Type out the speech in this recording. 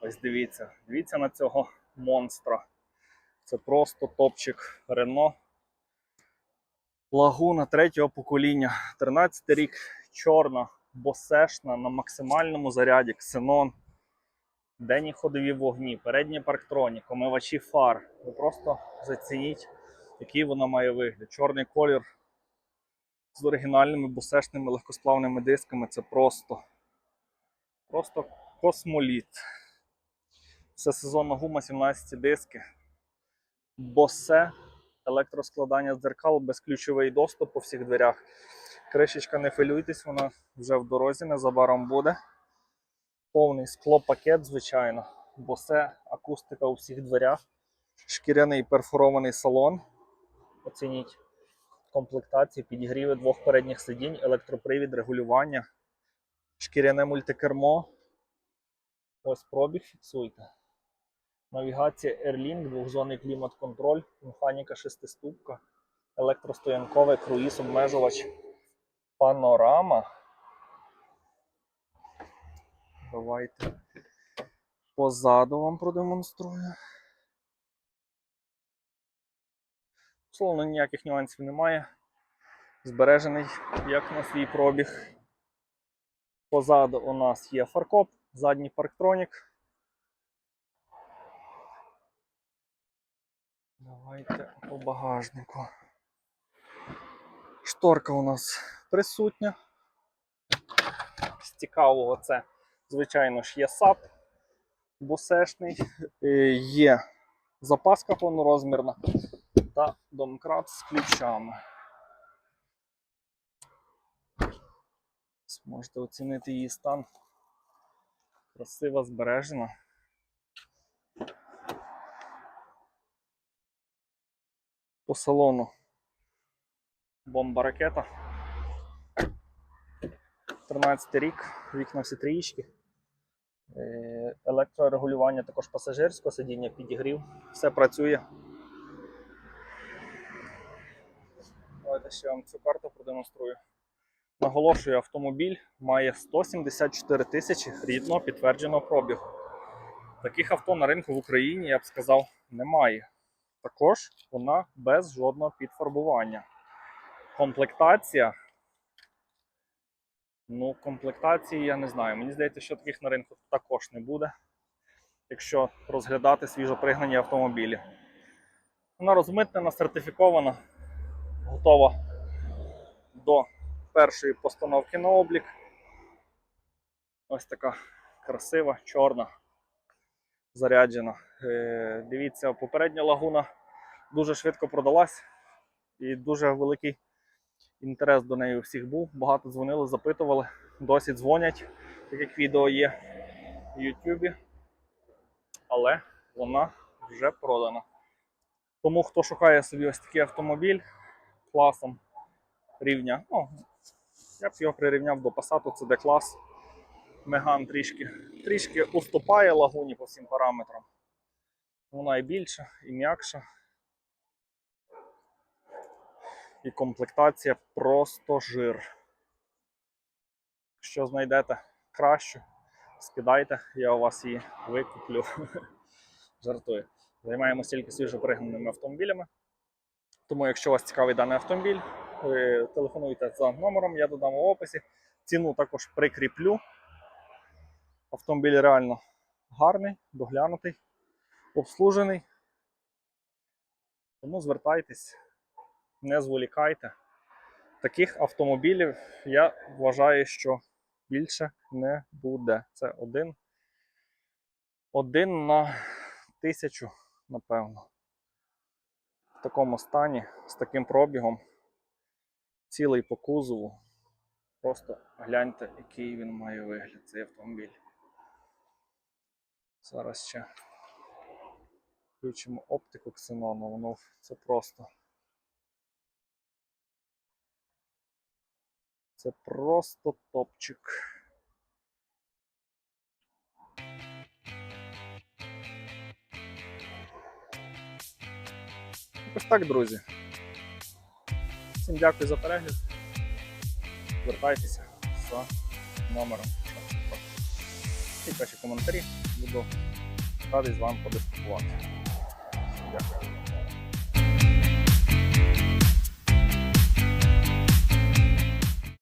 Ось дивіться, дивіться на цього монстра. Це просто топчик Рено. Лагуна третього покоління. 13 рік, чорна, босешна на максимальному заряді, ксенон. Денні ходові вогні, передні парктроні, омивачі фар. Ви просто зацініть, який вона має вигляд. Чорний колір з оригінальними босешними легкосплавними дисками. Це просто, просто космоліт. Це сезонна гума 17 диски. Босе, електроскладання дзеркал, безключовий доступ по всіх дверях. Кришечка, не хвилюйтесь, вона вже в дорозі, незабаром буде. Повний склопакет, звичайно. Босе, акустика у всіх дверях. Шкіряний перфорований салон. Оцініть комплектацію, підігріви двох передніх сидінь, електропривід, регулювання, шкіряне мультикермо. Ось пробіг, фіксуйте. Навігація Airlink, двохзонний клімат-контроль, механіка шестиступка, електростоянкове, круїз, обмежувач, панорама. Давайте позаду вам продемонструю. Словно ніяких нюансів немає. Збережений як на свій пробіг. Позаду у нас є фаркоп, задній парктронік. Давайте по багажнику. Шторка у нас присутня. З цікавого це, звичайно ж, є САП бусешний, е, є запаска повнорозмірна та домкрат з ключами. Можете оцінити її стан. Красиво збережена. По салону бомба ракета. 13 рік, вікна всі трієчки. Е, Електрорегулювання також пасажирського сидіння, підігрів. Все працює. Давайте ще вам цю карту продемонструю. Наголошую, автомобіль має 174 тисячі рідного підтвердженого пробігу. Таких авто на ринку в Україні, я б сказав, немає. Також вона без жодного підфарбування. Комплектація. Ну, комплектації я не знаю. Мені здається, що таких на ринку також не буде, якщо розглядати свіжопригнані автомобілі. Вона розмитнена, сертифікована, готова до першої постановки на облік. Ось така красива, чорна, заряджена. Е, дивіться, попередня лагуна дуже швидко продалась і дуже великий інтерес до неї у всіх був. Багато дзвонили, запитували, досі дзвонять, так як відео є в Ютубі. Але вона вже продана. Тому хто шукає собі ось такий автомобіль класом рівня, ну, я б його прирівняв до Passat, це де клас. Меган трішки, трішки уступає лагуні по всім параметрам. Вона і більша, і м'якша. І комплектація просто жир. Якщо знайдете кращу, скидайте, я у вас її викуплю. Жартую. Займаємося тільки свіжопригнаними автомобілями. Тому, якщо вас цікавий даний автомобіль, телефонуйте за номером, я додам в описі. Ціну також прикріплю. Автомобіль реально гарний, доглянутий, обслужений. Тому звертайтесь, не зволікайте. Таких автомобілів я вважаю, що більше не буде. Це один, один на тисячу, напевно. В такому стані, з таким пробігом, цілий по кузову. Просто гляньте, який він має вигляд, цей автомобіль. Зараз ще включимо оптику ксенону, воно це просто. Це просто топчик. Ось так, друзі. Всім дякую за перегляд. Звертайтеся з номером. І ваші коментарі буду радий з вами подискутувати. Дякую.